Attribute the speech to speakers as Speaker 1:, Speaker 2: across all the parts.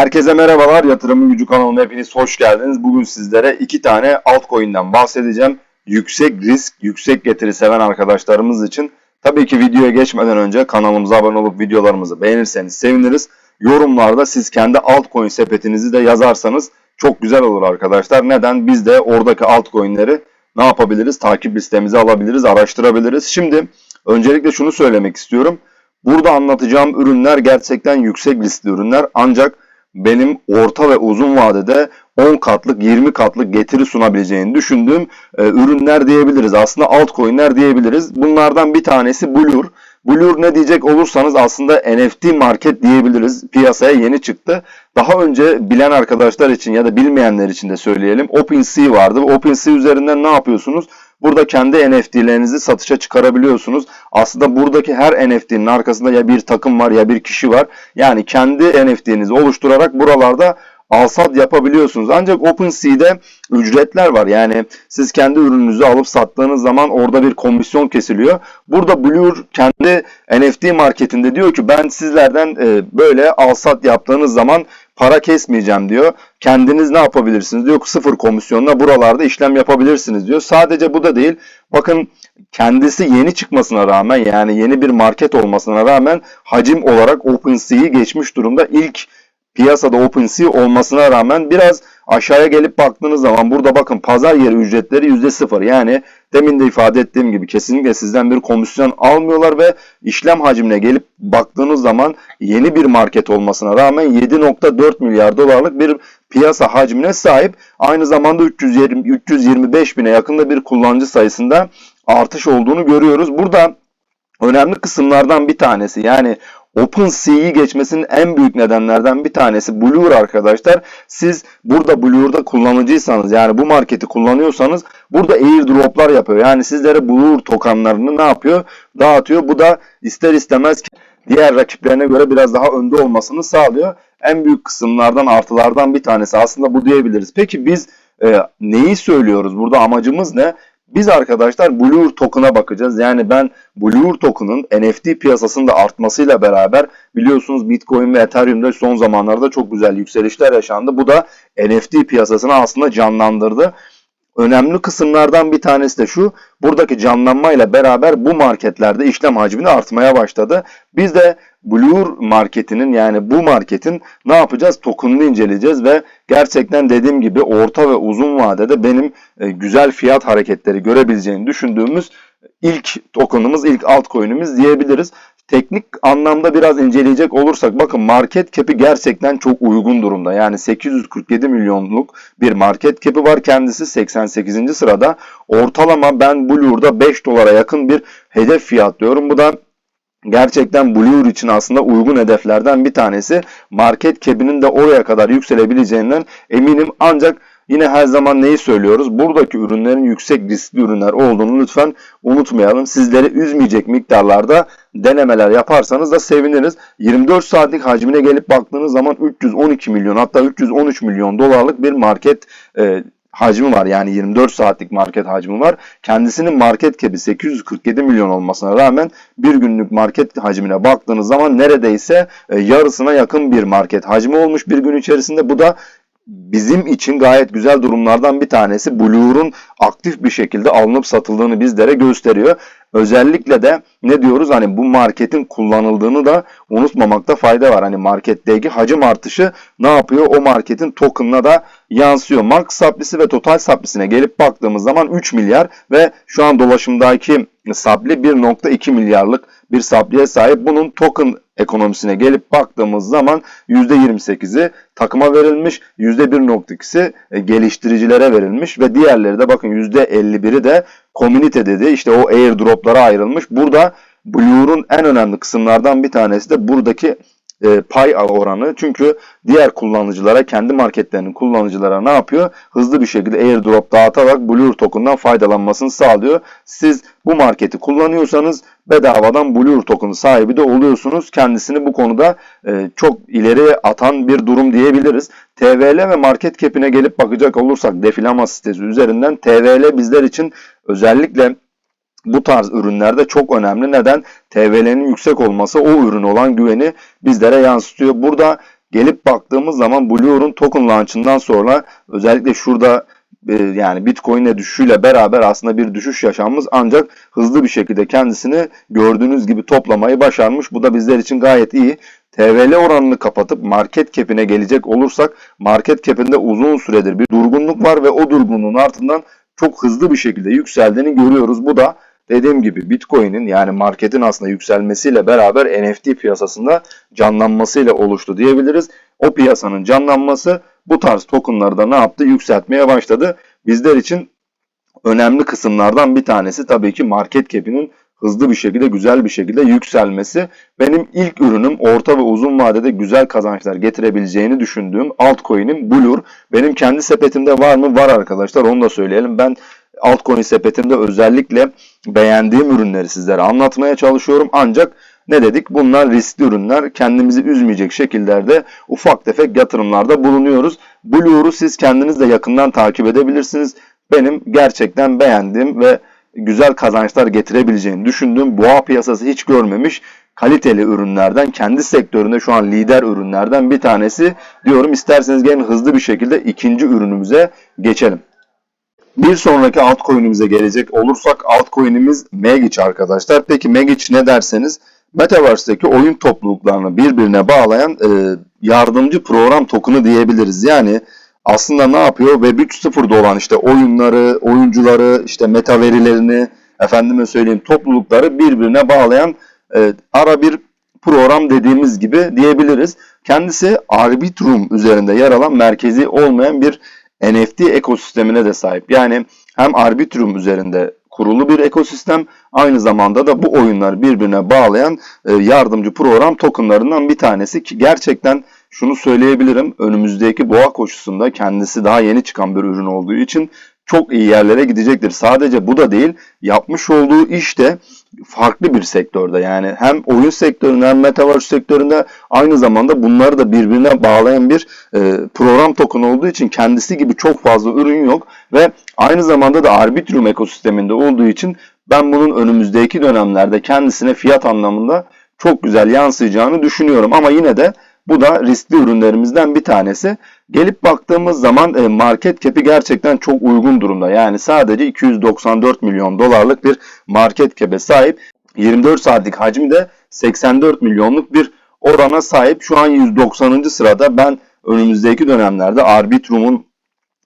Speaker 1: Herkese merhabalar. Yatırımın Gücü kanalına hepiniz hoş geldiniz. Bugün sizlere iki tane altcoin'den bahsedeceğim. Yüksek risk, yüksek getiri seven arkadaşlarımız için. Tabii ki videoya geçmeden önce kanalımıza abone olup videolarımızı beğenirseniz seviniriz. Yorumlarda siz kendi altcoin sepetinizi de yazarsanız çok güzel olur arkadaşlar. Neden? Biz de oradaki altcoin'leri ne yapabiliriz? Takip listemize alabiliriz, araştırabiliriz. Şimdi öncelikle şunu söylemek istiyorum. Burada anlatacağım ürünler gerçekten yüksek riskli ürünler ancak benim orta ve uzun vadede 10 katlık 20 katlık getiri sunabileceğini düşündüğüm e, ürünler diyebiliriz. Aslında altcoin'ler diyebiliriz. Bunlardan bir tanesi Blur. Blur ne diyecek olursanız aslında NFT market diyebiliriz. Piyasaya yeni çıktı. Daha önce bilen arkadaşlar için ya da bilmeyenler için de söyleyelim. OpenSea vardı. OpenSea üzerinden ne yapıyorsunuz? Burada kendi NFT'lerinizi satışa çıkarabiliyorsunuz. Aslında buradaki her NFT'nin arkasında ya bir takım var ya bir kişi var. Yani kendi NFT'nizi oluşturarak buralarda alsat yapabiliyorsunuz. Ancak OpenSea'de ücretler var. Yani siz kendi ürününüzü alıp sattığınız zaman orada bir komisyon kesiliyor. Burada Blur kendi NFT marketinde diyor ki ben sizlerden e, böyle alsat yaptığınız zaman para kesmeyeceğim diyor. Kendiniz ne yapabilirsiniz diyor. Sıfır komisyonla buralarda işlem yapabilirsiniz diyor. Sadece bu da değil. Bakın kendisi yeni çıkmasına rağmen yani yeni bir market olmasına rağmen hacim olarak OpenSea'yi geçmiş durumda. İlk piyasada OpenSea olmasına rağmen biraz aşağıya gelip baktığınız zaman burada bakın pazar yeri ücretleri %0. Yani demin de ifade ettiğim gibi kesinlikle sizden bir komisyon almıyorlar ve işlem hacmine gelip baktığınız zaman yeni bir market olmasına rağmen 7.4 milyar dolarlık bir piyasa hacmine sahip. Aynı zamanda 320, 325 bine yakında bir kullanıcı sayısında artış olduğunu görüyoruz. Burada önemli kısımlardan bir tanesi yani OpenSea'yi geçmesinin en büyük nedenlerden bir tanesi Blur arkadaşlar. Siz burada Blur'da kullanıcıysanız yani bu marketi kullanıyorsanız burada airdroplar yapıyor. Yani sizlere Blur tokenlarını ne yapıyor? Dağıtıyor. Bu da ister istemez diğer rakiplerine göre biraz daha önde olmasını sağlıyor. En büyük kısımlardan artılardan bir tanesi aslında bu diyebiliriz. Peki biz e, neyi söylüyoruz? Burada amacımız ne? Biz arkadaşlar Blur token'a bakacağız. Yani ben Blur token'ın NFT piyasasında artmasıyla beraber biliyorsunuz Bitcoin ve Ethereum'da son zamanlarda çok güzel yükselişler yaşandı. Bu da NFT piyasasını aslında canlandırdı. Önemli kısımlardan bir tanesi de şu. Buradaki canlanmayla beraber bu marketlerde işlem hacmini artmaya başladı. Biz de Blur marketinin yani bu marketin ne yapacağız? Token'unu inceleyeceğiz ve gerçekten dediğim gibi orta ve uzun vadede benim e, güzel fiyat hareketleri görebileceğini düşündüğümüz ilk token'ımız, ilk altcoin'imiz diyebiliriz. Teknik anlamda biraz inceleyecek olursak bakın market cap'i gerçekten çok uygun durumda. Yani 847 milyonluk bir market cap'i var. Kendisi 88. sırada. Ortalama ben Blur'da 5 dolara yakın bir hedef fiyat diyorum. Bu da gerçekten Blur için aslında uygun hedeflerden bir tanesi. Market cap'inin de oraya kadar yükselebileceğinden eminim. Ancak Yine her zaman neyi söylüyoruz? Buradaki ürünlerin yüksek riskli ürünler olduğunu lütfen unutmayalım. Sizleri üzmeyecek miktarlarda denemeler yaparsanız da seviniriz. 24 saatlik hacmine gelip baktığınız zaman 312 milyon hatta 313 milyon dolarlık bir market e, hacmi var. Yani 24 saatlik market hacmi var. Kendisinin market cap'i 847 milyon olmasına rağmen bir günlük market hacmine baktığınız zaman neredeyse e, yarısına yakın bir market hacmi olmuş bir gün içerisinde. Bu da bizim için gayet güzel durumlardan bir tanesi Blur'un aktif bir şekilde alınıp satıldığını bizlere gösteriyor. Özellikle de ne diyoruz hani bu marketin kullanıldığını da unutmamakta fayda var. Hani marketteki hacim artışı ne yapıyor? O marketin token'ına da yansıyor. Mark saplisi ve total saplisine gelip baktığımız zaman 3 milyar ve şu an dolaşımdaki sapli 1.2 milyarlık bir sapliye sahip. Bunun token ekonomisine gelip baktığımız zaman %28'i takıma verilmiş, %1.2'si e, geliştiricilere verilmiş ve diğerleri de bakın %51'i de community dedi. İşte o airdroplara ayrılmış. Burada Blue'un en önemli kısımlardan bir tanesi de buradaki e, pay oranı. Çünkü diğer kullanıcılara, kendi marketlerinin kullanıcılara ne yapıyor? Hızlı bir şekilde airdrop dağıtarak Blur token'dan faydalanmasını sağlıyor. Siz bu marketi kullanıyorsanız bedavadan Blur token sahibi de oluyorsunuz. Kendisini bu konuda e, çok ileri atan bir durum diyebiliriz. TVL ve market cap'ine gelip bakacak olursak defilama sitesi üzerinden TVL bizler için özellikle bu tarz ürünlerde çok önemli. Neden? TVL'nin yüksek olması o ürün olan güveni bizlere yansıtıyor. Burada gelip baktığımız zaman Blue'un token launch'ından sonra özellikle şurada e, yani Bitcoin'e düşüşüyle beraber aslında bir düşüş yaşanmış ancak hızlı bir şekilde kendisini gördüğünüz gibi toplamayı başarmış. Bu da bizler için gayet iyi. TVL oranını kapatıp market cap'ine gelecek olursak market cap'inde uzun süredir bir durgunluk var ve o durgunluğun ardından çok hızlı bir şekilde yükseldiğini görüyoruz. Bu da dediğim gibi Bitcoin'in yani marketin aslında yükselmesiyle beraber NFT piyasasında canlanmasıyla oluştu diyebiliriz. O piyasanın canlanması bu tarz tokenları da ne yaptı? Yükseltmeye başladı. Bizler için önemli kısımlardan bir tanesi tabii ki market cap'inin hızlı bir şekilde, güzel bir şekilde yükselmesi. Benim ilk ürünüm orta ve uzun vadede güzel kazançlar getirebileceğini düşündüğüm altcoin'im Blur. Benim kendi sepetimde var mı? Var arkadaşlar. Onu da söyleyelim. Ben altcoin sepetimde özellikle beğendiğim ürünleri sizlere anlatmaya çalışıyorum. Ancak ne dedik? Bunlar riskli ürünler. Kendimizi üzmeyecek şekillerde ufak tefek yatırımlarda bulunuyoruz. Blue'u siz kendiniz de yakından takip edebilirsiniz. Benim gerçekten beğendiğim ve güzel kazançlar getirebileceğini düşündüğüm boğa piyasası hiç görmemiş kaliteli ürünlerden, kendi sektöründe şu an lider ürünlerden bir tanesi diyorum. İsterseniz gelin hızlı bir şekilde ikinci ürünümüze geçelim. Bir sonraki altcoin'imize gelecek olursak altcoin'imiz Magic arkadaşlar. Peki Magic ne derseniz Metaverse'deki oyun topluluklarını birbirine bağlayan e, yardımcı program token'ı diyebiliriz. Yani aslında ne yapıyor? Web 3.0'da olan işte oyunları, oyuncuları, işte meta verilerini, efendime söyleyeyim toplulukları birbirine bağlayan e, ara bir program dediğimiz gibi diyebiliriz. Kendisi Arbitrum üzerinde yer alan merkezi olmayan bir NFT ekosistemine de sahip. Yani hem Arbitrum üzerinde kurulu bir ekosistem aynı zamanda da bu oyunları birbirine bağlayan e, yardımcı program tokenlarından bir tanesi ki gerçekten şunu söyleyebilirim önümüzdeki boğa koşusunda kendisi daha yeni çıkan bir ürün olduğu için çok iyi yerlere gidecektir. Sadece bu da değil yapmış olduğu iş de farklı bir sektörde. Yani hem oyun sektöründe hem metaverse sektöründe aynı zamanda bunları da birbirine bağlayan bir e, program token olduğu için kendisi gibi çok fazla ürün yok. Ve aynı zamanda da Arbitrum ekosisteminde olduğu için ben bunun önümüzdeki dönemlerde kendisine fiyat anlamında çok güzel yansıyacağını düşünüyorum. Ama yine de bu da riskli ürünlerimizden bir tanesi. Gelip baktığımız zaman e, market cap'i gerçekten çok uygun durumda. Yani sadece 294 milyon dolarlık bir market cap'e sahip. 24 saatlik hacmi de 84 milyonluk bir orana sahip. Şu an 190. sırada ben önümüzdeki dönemlerde Arbitrum'un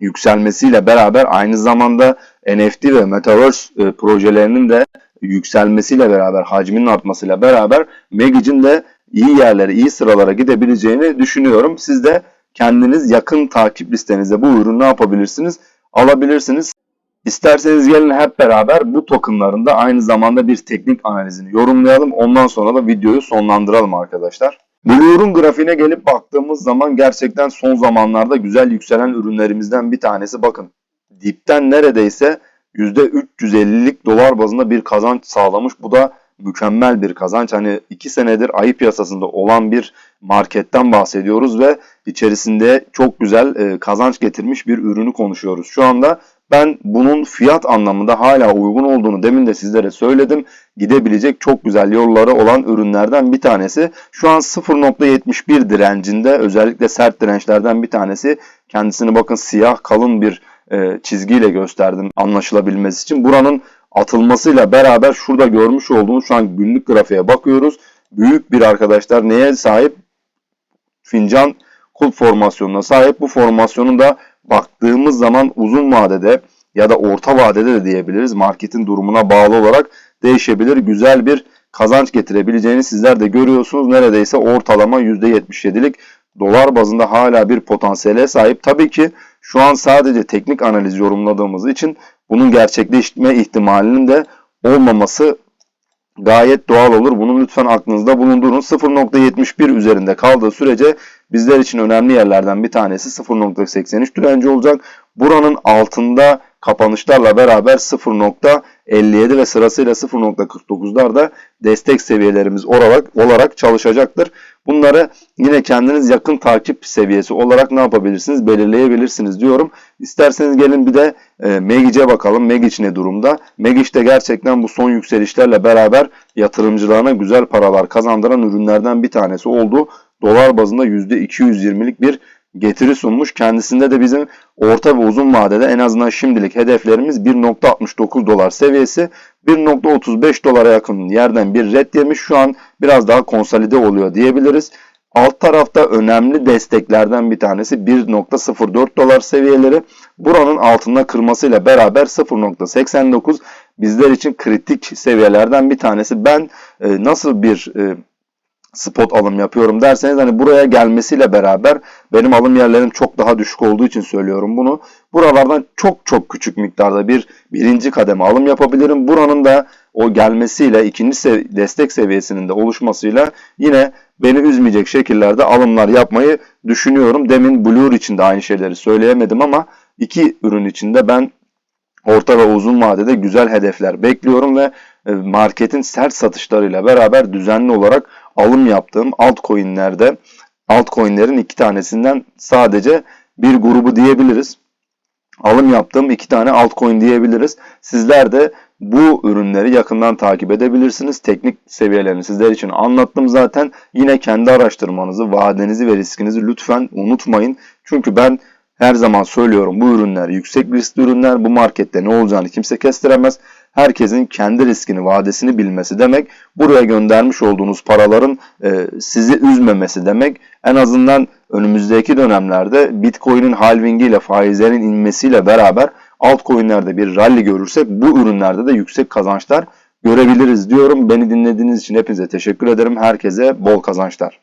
Speaker 1: yükselmesiyle beraber aynı zamanda NFT ve Metaverse e, projelerinin de yükselmesiyle beraber, hacminin artmasıyla beraber Magic'in de iyi yerlere, iyi sıralara gidebileceğini düşünüyorum. Siz de kendiniz yakın takip listenizde bu ürünü ne yapabilirsiniz? Alabilirsiniz. İsterseniz gelin hep beraber bu tokenların da aynı zamanda bir teknik analizini yorumlayalım. Ondan sonra da videoyu sonlandıralım arkadaşlar. Blue'un grafiğine gelip baktığımız zaman gerçekten son zamanlarda güzel yükselen ürünlerimizden bir tanesi. Bakın dipten neredeyse %350'lik dolar bazında bir kazanç sağlamış. Bu da mükemmel bir kazanç. Hani 2 senedir ayı piyasasında olan bir marketten bahsediyoruz ve içerisinde çok güzel e, kazanç getirmiş bir ürünü konuşuyoruz. Şu anda ben bunun fiyat anlamında hala uygun olduğunu demin de sizlere söyledim. Gidebilecek çok güzel yolları olan ürünlerden bir tanesi. Şu an 0.71 direncinde özellikle sert dirençlerden bir tanesi. Kendisini bakın siyah kalın bir e, çizgiyle gösterdim anlaşılabilmesi için. Buranın atılmasıyla beraber şurada görmüş olduğunuz şu an günlük grafiğe bakıyoruz. Büyük bir arkadaşlar neye sahip? Fincan kulp formasyonuna sahip. Bu formasyonun da baktığımız zaman uzun vadede ya da orta vadede de diyebiliriz. Marketin durumuna bağlı olarak değişebilir. Güzel bir kazanç getirebileceğini sizler de görüyorsunuz. Neredeyse ortalama %77'lik dolar bazında hala bir potansiyele sahip. Tabii ki şu an sadece teknik analiz yorumladığımız için bunun gerçekleşme ihtimalinin de olmaması gayet doğal olur. Bunu lütfen aklınızda bulundurun. 0.71 üzerinde kaldığı sürece bizler için önemli yerlerden bir tanesi 0.83 direnci olacak. Buranın altında kapanışlarla beraber 0.57 ve sırasıyla 0.49'lar da destek seviyelerimiz olarak, olarak çalışacaktır. Bunları yine kendiniz yakın takip seviyesi olarak ne yapabilirsiniz? Belirleyebilirsiniz diyorum. İsterseniz gelin bir de e, Megic'e bakalım. Megic ne durumda? Megic de gerçekten bu son yükselişlerle beraber yatırımcılarına güzel paralar kazandıran ürünlerden bir tanesi oldu. dolar bazında %220'lik bir getiri sunmuş. Kendisinde de bizim orta ve uzun vadede en azından şimdilik hedeflerimiz 1.69 dolar seviyesi. 1.35 dolara yakın yerden bir red yemiş. Şu an biraz daha konsolide oluyor diyebiliriz. Alt tarafta önemli desteklerden bir tanesi 1.04 dolar seviyeleri. Buranın altında kırmasıyla beraber 0.89 bizler için kritik seviyelerden bir tanesi. Ben e, nasıl bir e, spot alım yapıyorum derseniz hani buraya gelmesiyle beraber benim alım yerlerim çok daha düşük olduğu için söylüyorum bunu. Buralardan çok çok küçük miktarda bir birinci kademe alım yapabilirim. Buranın da o gelmesiyle ikinci sev- destek seviyesinin de oluşmasıyla yine beni üzmeyecek şekillerde alımlar yapmayı düşünüyorum. Demin Blur için de aynı şeyleri söyleyemedim ama iki ürün içinde ben orta ve uzun vadede güzel hedefler bekliyorum ve e, marketin sert satışlarıyla beraber düzenli olarak alım yaptığım altcoin'lerde altcoin'lerin iki tanesinden sadece bir grubu diyebiliriz. Alım yaptığım iki tane altcoin diyebiliriz. Sizler de bu ürünleri yakından takip edebilirsiniz. Teknik seviyelerini sizler için anlattım zaten. Yine kendi araştırmanızı, vadenizi ve riskinizi lütfen unutmayın. Çünkü ben her zaman söylüyorum bu ürünler yüksek riskli ürünler. Bu markette ne olacağını kimse kestiremez. Herkesin kendi riskini, vadesini bilmesi demek. Buraya göndermiş olduğunuz paraların e, sizi üzmemesi demek. En azından önümüzdeki dönemlerde Bitcoin'in halvingiyle faizlerin inmesiyle beraber altcoin'lerde bir rally görürsek bu ürünlerde de yüksek kazançlar görebiliriz diyorum. Beni dinlediğiniz için hepinize teşekkür ederim. Herkese bol kazançlar.